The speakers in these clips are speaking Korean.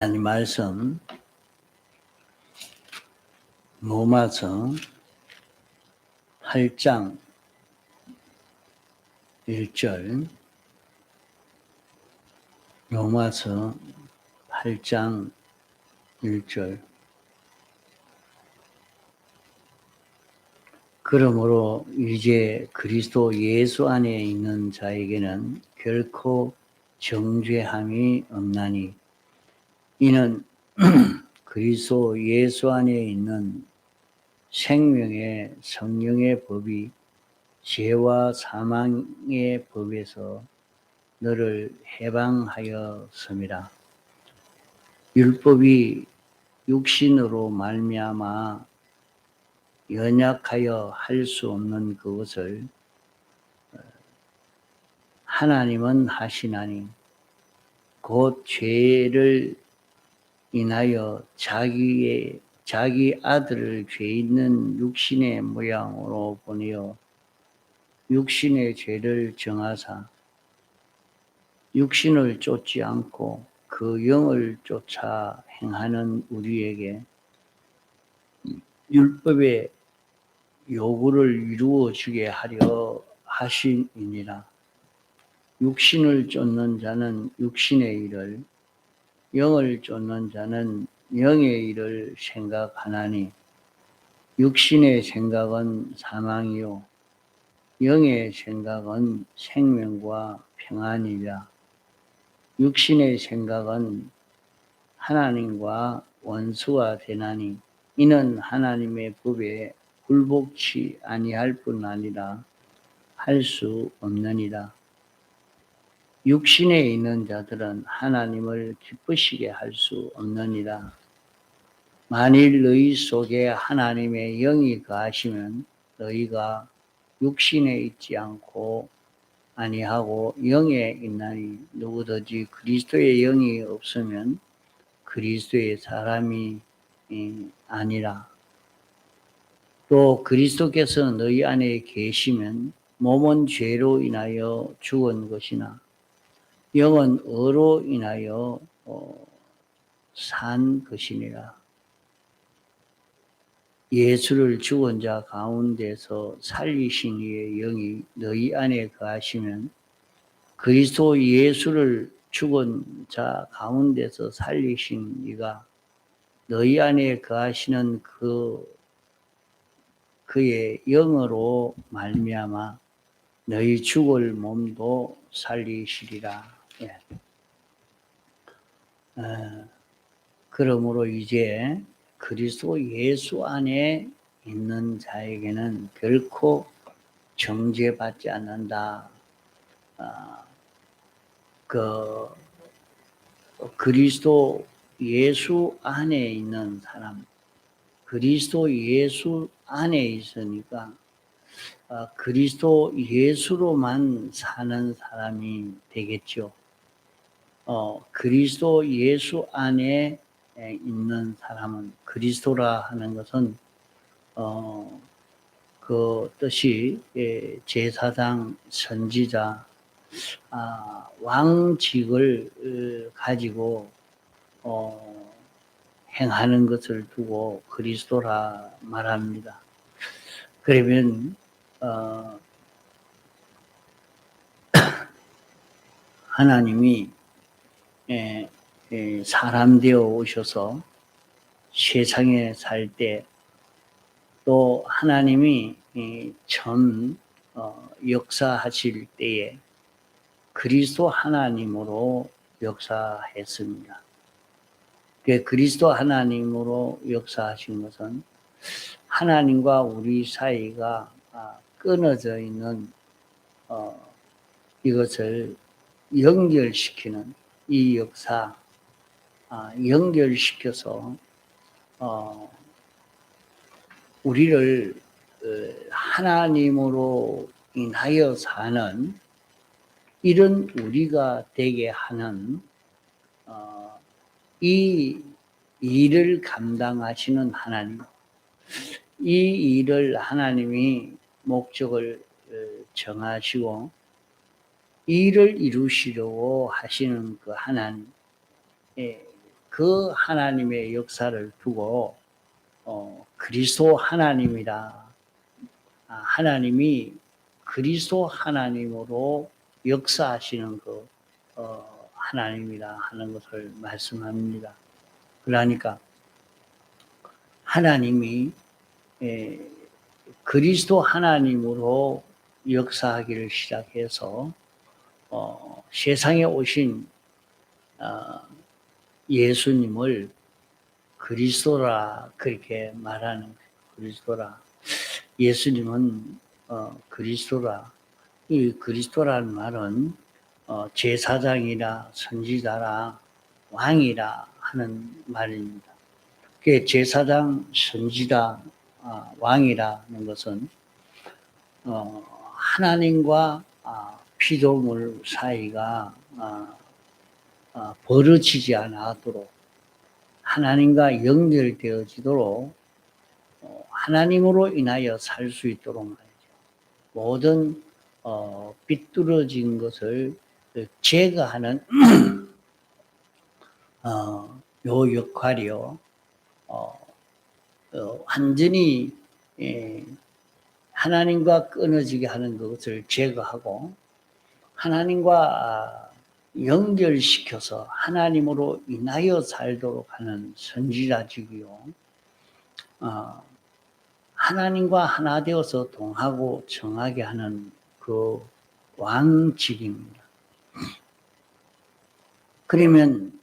하나님 말씀 로마서 8장 1절 로마서 8장 1절. 그러므로 이제 그리스도 예수 안에 있는 자에게는 결코 정죄함이 없나니 이는 그리스도 예수 안에 있는 생명의 성령의 법이 죄와 사망의 법에서 너를 해방하였음이라. 율법이 육신으로 말미암아 연약하여 할 수 없는 그것을 하나님은 하시나니 곧 죄를 인하여 자기의 자기 아들을 죄 있는 육신의 모양으로 보내어 육신의 죄를 정하사 육신을 쫓지 않고 그 영을 쫓아 행하는 우리에게 율법의 요구를 이루어 주게 하려 하신이니라. 육신을 쫓는 자는 육신의 일을 영을 쫓는 자는 영의 일을 생각하나니 육신의 생각은 사망이요 영의 생각은 생명과 평안이라. 육신의 생각은 하나님과 원수가 되나니 이는 하나님의 법에 굴복치 아니할 뿐 아니라 할 수 없느니라 육신에 있는 자들은 하나님을 기쁘시게 할 수 없느니라. 만일 너희 속에 하나님의 영이 거하시면 너희가 육신에 있지 않고 아니하고 영에 있나니 누구든지 그리스도의 영이 없으면 그리스도의 사람이 아니라. 또 그리스도께서 너희 안에 계시면 몸은 죄로 인하여 죽은 것이나 영은 어로 인하여 어, 산 것이니라. 예수를 죽은 자 가운데서 살리신 이의 영이 너희 안에 거하시면 그리스도 예수를 죽은 자 가운데서 살리신 이가 너희 안에 거하시는 그 그의 영으로 말미암아 너희 죽을 몸도 살리시리라. 예. 어, 그러므로 이제 그리스도 예수 안에 있는 자에게는 결코 정죄받지 않는다. 어, 그 그리스도 예수 안에 있는 사람, 그리스도 예수 안에 있으니까 어, 그리스도 예수로만 사는 사람이 되겠죠. 어, 그리스도 예수 안에 있는 사람은 그리스도라 하는 것은 어, 그 뜻이 예, 제사장 선지자 아, 왕직을 어, 가지고 어, 행하는 것을 두고 그리스도라 말합니다. 그러면 어, 하나님이 사람 되어 오셔서 세상에 살 때 또 하나님이 처음 어, 역사하실 때에 그리스도 하나님으로 역사했습니다. 그 그리스도 하나님으로 역사하신 것은 하나님과 우리 사이가 아, 끊어져 있는 어, 이것을 연결시키는 이 역사 아, 연결시켜서 어, 우리를 어, 하나님으로 인하여 사는 이런 우리가 되게 하는 어, 이 일을 감당하시는 하나님, 이 일을 하나님이 목적을 어, 정하시고 이를 이루시려고 하시는 그 하나님, 예, 그 하나님의 역사를 두고 어, 그리스도 하나님이라 아, 하나님이 그리스도 하나님으로 역사하시는 그 어, 하나님이라 하는 것을 말씀합니다. 그러니까 하나님이 에, 그리스도 하나님으로 역사하기를 시작해서 어, 세상에 오신 어, 예수님을 그리스도라 그렇게 말하는 거예요. 그리스도라. 예수님은 어, 그리스도라. 이 그리스도라는 말은 어, 제사장이라 선지자라 왕이라 하는 말입니다. 그 제사장 선지자 아, 왕이라는 것은 어, 하나님과 아, 피조물 사이가 아, 아, 벌어지지 않도록 하나님과 연결되어지도록 어, 하나님으로 인하여 살 수 있도록 말이죠. 모든 어, 삐뚤어진 것을 제거하는 어, 요 역할이요. 어, 어, 완전히 예, 하나님과 끊어지게 하는 것을 제거하고 하나님과 아, 연결시켜서 하나님으로 인하여 살도록 하는 선지자직이요. 어, 하나님과 하나 되어서 동하고 정하게 하는 그 왕직입니다. 그러면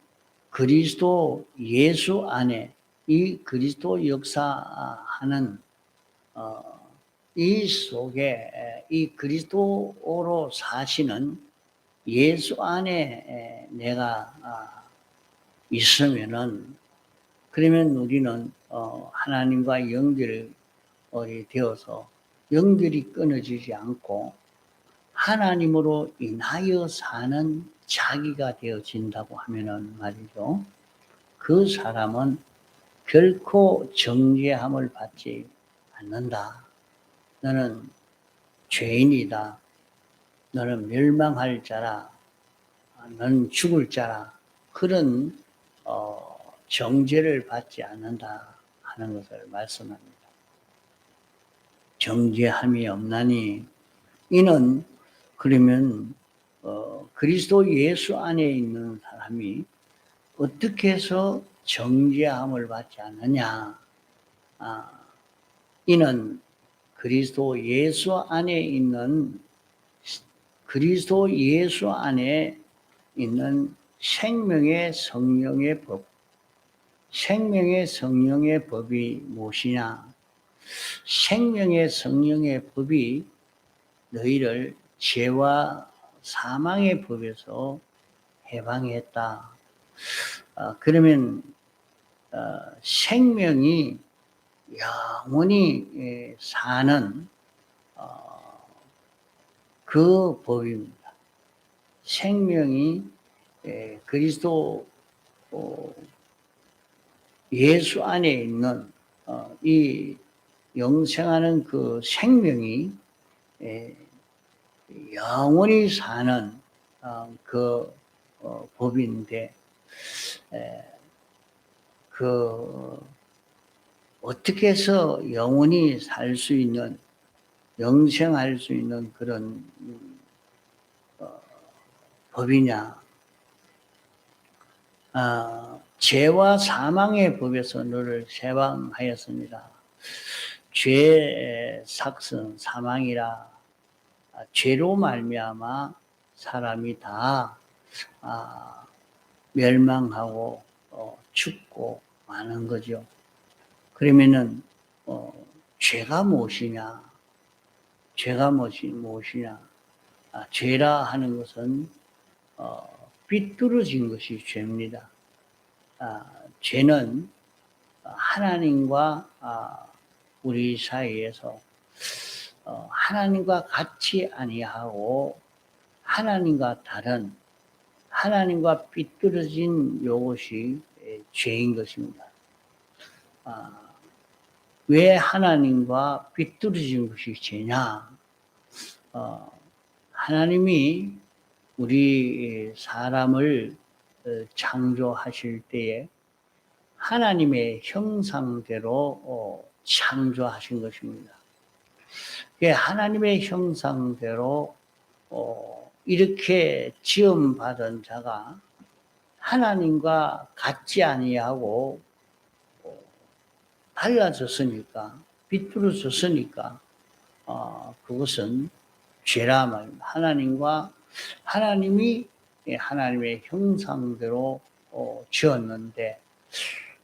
그리스도 예수 안에 이 그리스도 역사하는 어, 이 속에 이 그리스도로 사시는 예수 안에 내가 아, 있으면은 그러면 우리는 어, 하나님과 연결이 되어서 연결이 끊어지지 않고 하나님으로 인하여 사는 자기가 되어진다고 하면은 말이죠. 그 사람은 결코 정죄함을 받지 않는다. 너는 죄인이다. 너는 멸망할 자라. 너는 죽을 자라. 그런 어, 정죄를 받지 않는다 하는 것을 말씀합니다. 정죄함이 없나니 이는 그러면 어, 그리스도 예수 안에 있는 사람이 어떻게 해서 정죄함을 받지 않느냐? 아, 이는 그리스도 예수 안에 있는 그리스도 예수 안에 있는 생명의 성령의 법, 생명의 성령의 법이 무엇이냐? 생명의 성령의 법이 너희를 죄와 사망의 법에서 해방했다. 어, 그러면 어, 생명이 영원히 예, 사는 어, 그 법입니다. 생명이 예, 그리스도 어, 예수 안에 있는 어, 이 영생하는 그 생명이 예, 영원히 사는 그 법인데 그 어떻게 해서 영원히 살 수 있는 영생할 수 있는 그런 어, 법이냐? 아, 죄와 사망의 법에서 너를 세방하였습니다. 죄 삭슨 사망이라 아, 죄로 말미암아 사람이 다 아, 멸망하고 어, 죽고 마는 거죠. 그러면은 어, 죄가 무엇이냐? 죄가 무엇이, 무엇이냐? 아, 죄라 하는 것은 어, 삐뚤어진 것이 죄입니다. 아, 죄는 하나님과 아, 우리 사이에서 어, 하나님과 같이 아니하고 하나님과 다른 하나님과 삐뚤어진 요것이 죄인 것입니다. 아, 왜 하나님과 삐뚤어진 것이 죄냐? 어, 하나님이 우리 사람을 어, 창조하실 때에 하나님의 형상대로 어, 창조하신 것입니다. 그 하나님의 형상대로 어, 이렇게 지음받은 자가 하나님과 같지 아니하고 어, 달라졌으니까 비뚤어졌으니까 어, 그것은 죄라 말입니다. 하나님과 하나님이 하나님의 형상대로 어, 지었는데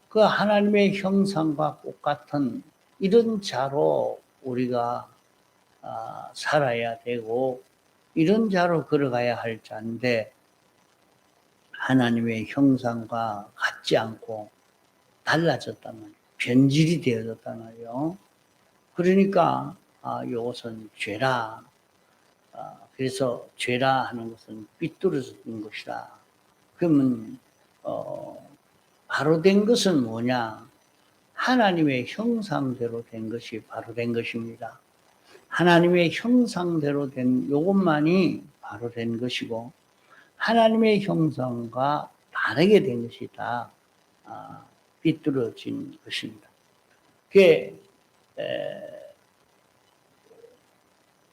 그 하나님의 형상과 똑같은 이런 자로 우리가 아, 살아야 되고 이런 자로 걸어가야 할 자인데 하나님의 형상과 같지 않고 달라졌단 말이에요. 변질이 되어졌단 말이에요. 그러니까 아, 이것은 죄라. 아, 그래서 죄라 하는 것은 삐뚤어진 것이다. 그러면 어, 바로 된 것은 뭐냐? 하나님의 형상대로 된 것이 바로 된 것입니다. 하나님의 형상대로 된 이것만이 바로 된 것이고 하나님의 형상과 다르게 된 것이 다 아, 삐뚤어진 것입니다. 그게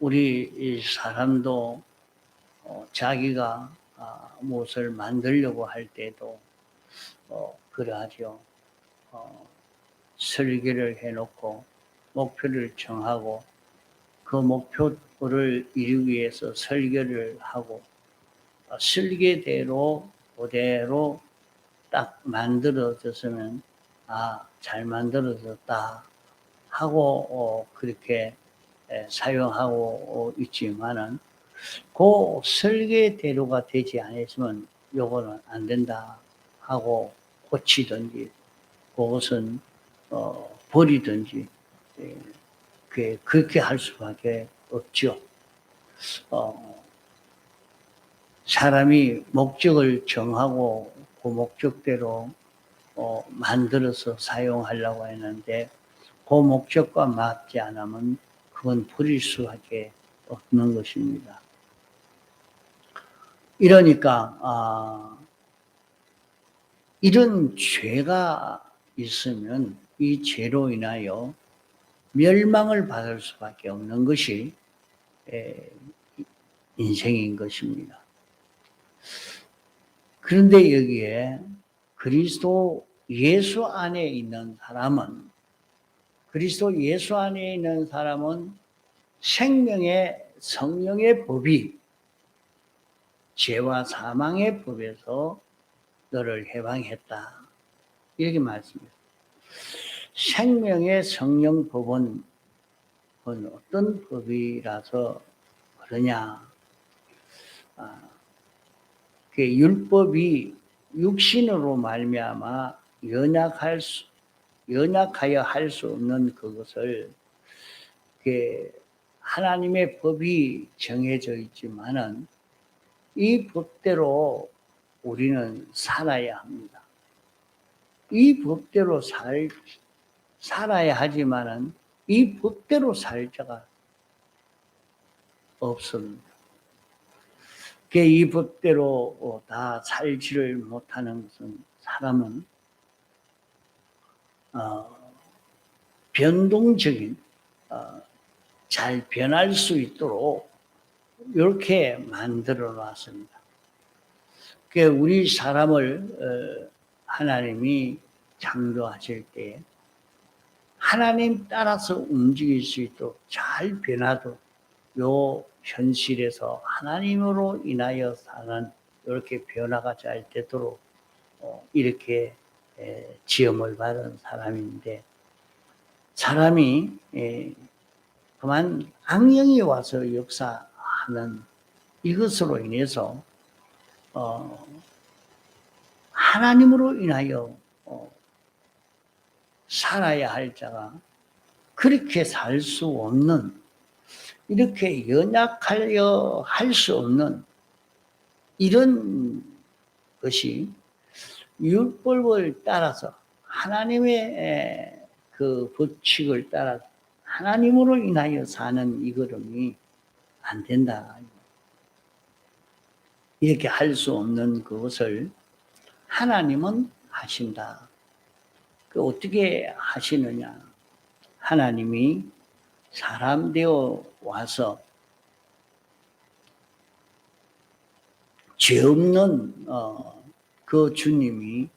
우리 사람도 어, 자기가 아, 무엇을 만들려고 할 때도 어, 그러하죠. 어, 설계를 해놓고 목표를 정하고 그 목표를 이루기 위해서 설계를 하고 설계대로 그대로 딱 만들어졌으면 아 잘 만들어졌다 하고 어, 그렇게 에, 사용하고 있지만은 그 설계대로가 되지 않았으면 요거는 안 된다 하고 고치든지 그것은 어, 버리든지 예, 그 그렇게 할 수밖에 없죠. 어, 사람이 목적을 정하고 그 목적대로 어, 만들어서 사용하려고 했는데 그 목적과 맞지 않으면 그건 버릴 수밖에 없는 것입니다. 이러니까 아, 이런 죄가 있으면 이 죄로 인하여 멸망을 받을 수밖에 없는 것이 인생인 것입니다. 그런데 여기에 그리스도 예수 안에 있는 사람은 그리스도 예수 안에 있는 사람은 생명의 성령의 법이 죄와 사망의 법에서 너를 해방했다. 이렇게 말씀해요. 생명의 성령 법은 어떤 법이라서 그러냐. 아, 그 율법이 육신으로 말미암아 연약할 수, 연약하여 할 수 없는 그것을 그 하나님의 법이 정해져 있지만은 이 법대로 우리는 살아야 합니다. 이 법대로 살, 살아야 하지만은 이 법대로 살 자가 없습니다. 이 법대로 어, 다 살지를 못하는 것은 사람은 어, 변동적인 어, 잘 변할 수 있도록 이렇게 만들어 놨습니다. 그 우리 사람을 어, 하나님이 창조하실 때 하나님 따라서 움직일 수 있도록 잘 변화도 요 현실에서 하나님으로 인하여 사는 이렇게 변화가 잘 되도록 어, 이렇게 지음을 받은 사람인데 사람이 그만 악령이 와서 역사하는 이것으로 인해서 어, 하나님으로 인하여 어, 살아야 할 자가 그렇게 살 수 없는 이렇게 연약하여 할수 없는 이런 것이 율법을 따라서 하나님의 그 법칙을 따라 하나님으로 인하여 사는 이 걸음이 안 된다. 이렇게 할 수 없는 그것을 하나님은 하신다. 그 어떻게 하시느냐? 하나님이 사람 되어 와서 죄 없는 어, 그 주님이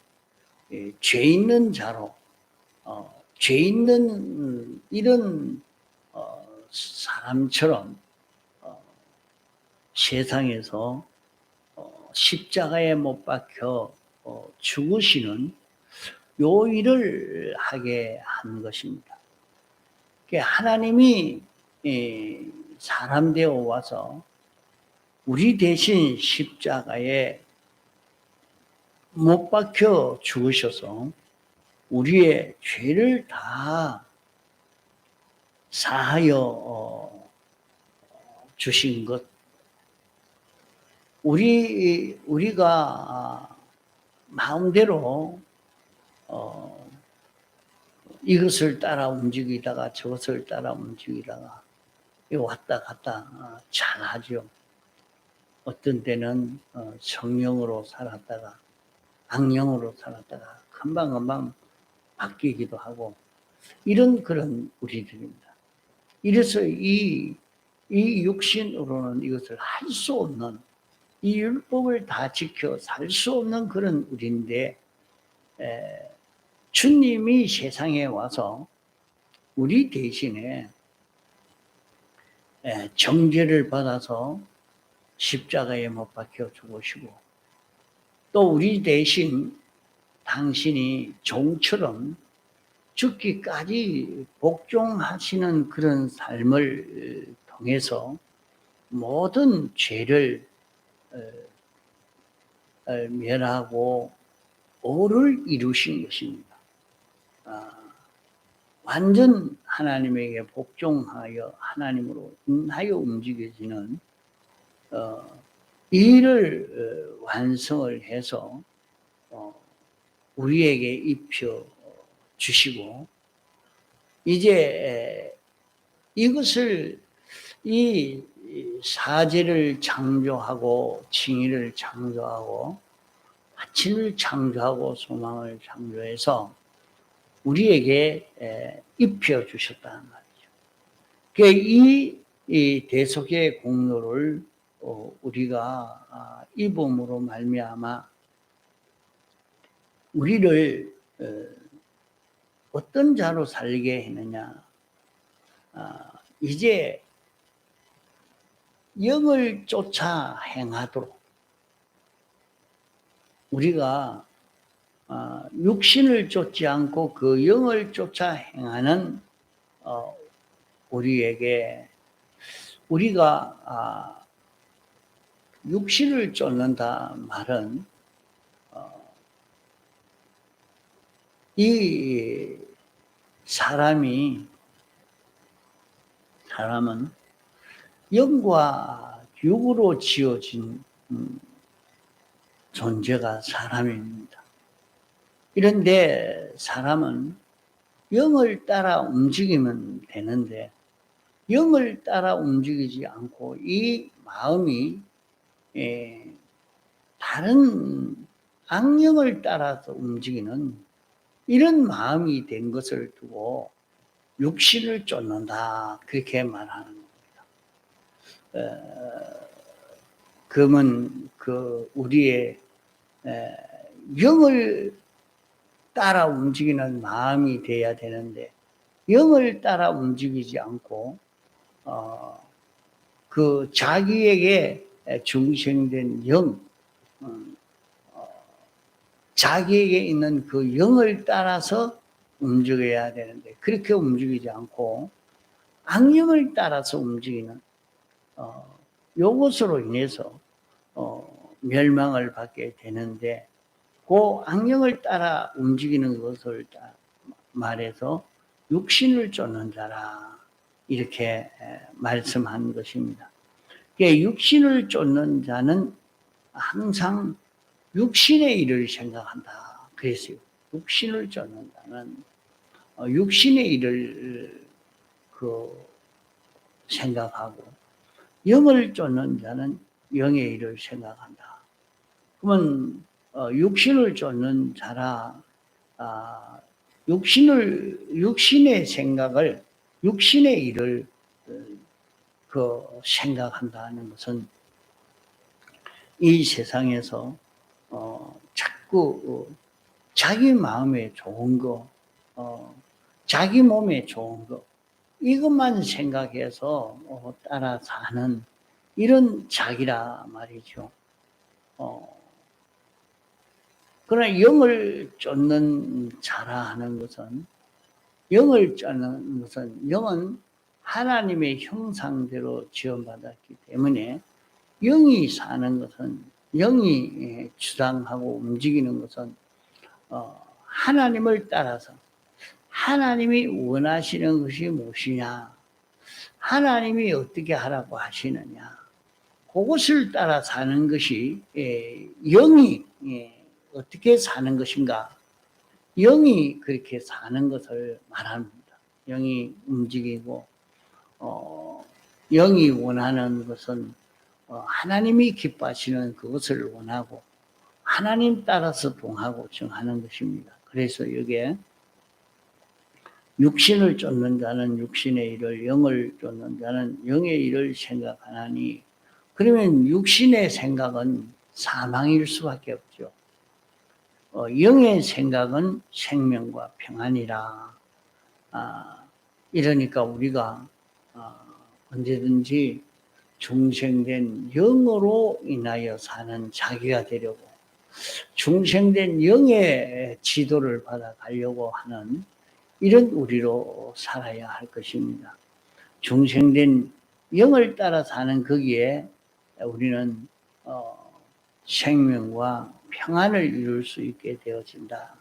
예, 죄 있는 자로 어, 죄 있는 음, 이런 어, 사람처럼 어, 세상에서 어, 십자가에 못 박혀 어, 죽으시는 요 일을 하게 한 것입니다. 그게 하나님이 예, 사람 되어 와서 우리 대신 십자가에 못 박혀 죽으셔서 우리의 죄를 다 사하여 어, 주신 것. 우리 우리가 마음대로 어, 이것을 따라 움직이다가 저것을 따라 움직이다가 왔다 갔다 어, 잘 하죠. 어떤 때는 어, 성령으로 살았다가 악령으로 살았다가 금방금방 바뀌기도 하고 이런 그런 우리들입니다. 이래서 이, 이 육신으로는 이것을 할 수 없는 이 율법을 다 지켜 살 수 없는 그런 우리인데 에, 주님이 세상에 와서 우리 대신에 에, 정죄를 받아서 십자가에 못 박혀 죽으시고 또 우리 대신 당신이 종처럼 죽기까지 복종하시는 그런 삶을 통해서 모든 죄를 어, 어, 멸하고 오를 이루신 것입니다. 아, 완전 하나님에게 복종하여 하나님으로 인하여 움직여지는 어, 이를 어, 완성을 해서 어, 우리에게 입혀 주시고 이제 이것을 이 사제를 창조하고 칭의를 창조하고 하친을 창조하고 소망을 창조해서 우리에게 입혀 주셨다는 말이죠. 그러니까 이, 이 대속의 공로를 어, 우리가 아, 입음으로 말미암아 우리를 어, 어떤 자로 살게 했느냐? 아, 이제 영을 쫓아 행하도록 우리가 아, 육신을 쫓지 않고 그 영을 쫓아 행하는 어, 우리에게 우리가 아, 육신을 쫓는다 말은 어, 이 사람이 사람은 영과 육으로 지어진 음, 존재가 사람입니다. 이런데 사람은 영을 따라 움직이면 되는데 영을 따라 움직이지 않고 이 마음이 예, 다른 악령을 따라서 움직이는 이런 마음이 된 것을 두고 육신을 쫓는다 그렇게 말하는 겁니다. 어, 그러면 그 우리의 에, 영을 따라 움직이는 마음이 돼야 되는데 영을 따라 움직이지 않고 어, 그 자기에게 중생된 영, 음, 어, 자기에게 있는 그 영을 따라서 움직여야 되는데 그렇게 움직이지 않고 악령을 따라서 움직이는 어, 요것으로 인해서 어, 멸망을 받게 되는데 그 악령을 따라 움직이는 것을 말해서 육신을 쫓는 자라 이렇게 말씀한 것입니다. 육신을 쫓는 자는 항상 육신의 일을 생각한다. 그랬어요. 육신을 쫓는 자는 어, 육신의 일을 그 생각하고 영을 쫓는 자는 영의 일을 생각한다. 그러면 어, 육신을 쫓는 자라 아, 육신을 육신의 생각을 육신의 일을 어, 그 생각한다는 것은 이 세상에서 어, 자꾸 어, 자기 마음에 좋은 거, 어, 자기 몸에 좋은 거 이것만 생각해서 어, 따라 사는 이런 자기라 말이죠. 어, 그러나 영을 쫓는 자라 하는 것은 영을 쫓는 것은 영은 하나님의 형상대로 지원받았기 때문에 영이 사는 것은 영이 예, 주장하고 움직이는 것은 어, 하나님을 따라서 하나님이 원하시는 것이 무엇이냐 하나님이 어떻게 하라고 하시느냐 그것을 따라 사는 것이 예, 영이 예, 어떻게 사는 것인가 영이 그렇게 사는 것을 말합니다. 영이 움직이고 어, 영이 원하는 것은 어, 하나님이 기뻐하시는 그것을 원하고 하나님 따라서 동하고 정하는 것입니다. 그래서 여기에 육신을 쫓는 자는 육신의 일을 영을 쫓는 자는 영의 일을 생각하나니 그러면 육신의 생각은 사망일 수밖에 없죠. 어, 영의 생각은 생명과 평안이라. 아, 이러니까 우리가 아, 언제든지 중생된 영으로 인하여 사는 자기가 되려고 중생된 영의 지도를 받아 가려고 하는 이런 우리로 살아야 할 것입니다. 중생된 영을 따라 사는 거기에 우리는 어, 생명과 평안을 이룰 수 있게 되어진다.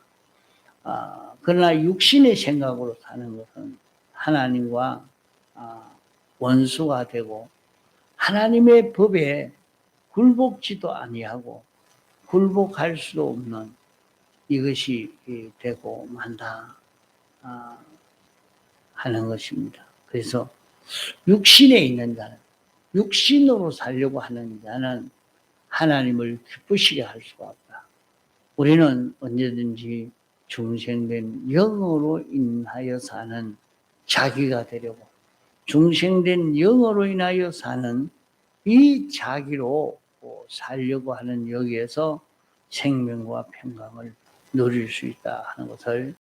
아, 그러나 육신의 생각으로 사는 것은 하나님과 아, 원수가 되고 하나님의 법에 굴복지도 아니하고 굴복할 수도 없는 이것이 되고 만다 아, 하는 것입니다. 그래서 육신에 있는 자는 육신으로 살려고 하는 자는 하나님을 기쁘시게 할 수가 없다. 우리는 언제든지 중생된 영으로 인하여 사는 자기가 되려고 중생된 영으로 인하여 사는 이 자기로 살려고 하는 여기에서 생명과 평강을 누릴 수 있다 하는 것을